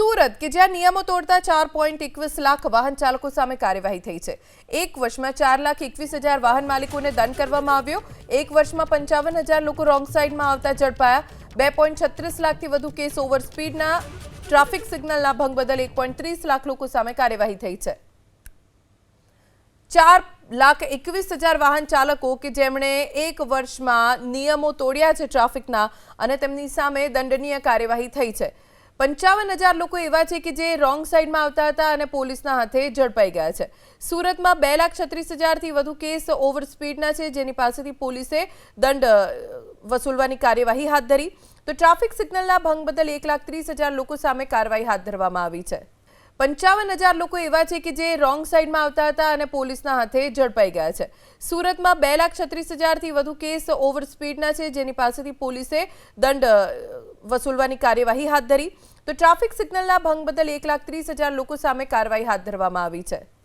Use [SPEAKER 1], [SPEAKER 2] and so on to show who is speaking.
[SPEAKER 1] સુરત કે જ્યાં નિયમો તોડતા ચાર પોઈન્ટ એકવીસ લાખ વાહન ચાલકો સામે કાર્યવાહી થઈ છે. એક વર્ષમાં ચાર લાખ એકવીસ હજાર વાહન માલિકોને દંડ કરવામાં આવ્યો. એક વર્ષમાં પંચાવન હજાર લોકો રોંગ સાઈડમાં આવતા ઝડપાયા. બે પોઈન્ટ છત્રીસ લાખથી વધુ કેસ ઓવર સ્પીડના. ટ્રાફિક સિગ્નલના ભંગ બદલ એક પોઈન્ટ ત્રીસ લાખ લોકો સામે કાર્યવાહી થઈ છે. ચાર લાખ એકવીસ હજાર વાહન ચાલકો કે જેમણે એક વર્ષમાં નિયમો તોડ્યા છે ટ્રાફિકના અને તેમની સામે દંડનીય કાર્યવાહી થઈ છે. પંચાવન હજાર લોકો એવા છે કે જે રોંગ સાઈડમાં આવતા હતા અને પોલીસના હાથે ઝડપાઈ ગયા છે. સુરતમાં બે લાખ છત્રીસ હજારથી વધુ કેસ ઓવર સ્પીડના છે, જેની પાસેથી પોલીસે દંડ વસૂલવાની કાર્યવાહી હાથ ધરી. તો ટ્રાફિક સિગ્નલના ભંગ બદલ એક લાખ ત્રીસ હજાર લોકો સામે કાર્યવાહી હાથ ધરવામાં આવી છે. પંચાવન હજાર લોકો એવા છે કે જે રોંગ સાઈડમાં આવતા હતા અને પોલીસના હાથે ઝડપાઈ ગયા છે. સુરતમાં બે લાખ છત્રીસ હજારથી વધુ કેસ ઓવર સ્પીડના છે, જેની પાસેથી પોલીસે દંડ વસૂલવાની કાર્યવાહી હાથ ધરી. તો ટ્રાફિક સિગ્નલના ભંગ બદલ એક લાખ ત્રીસ હજાર લોકો સામે કાર્યવાહી હાથ ધરવામાં આવી છે.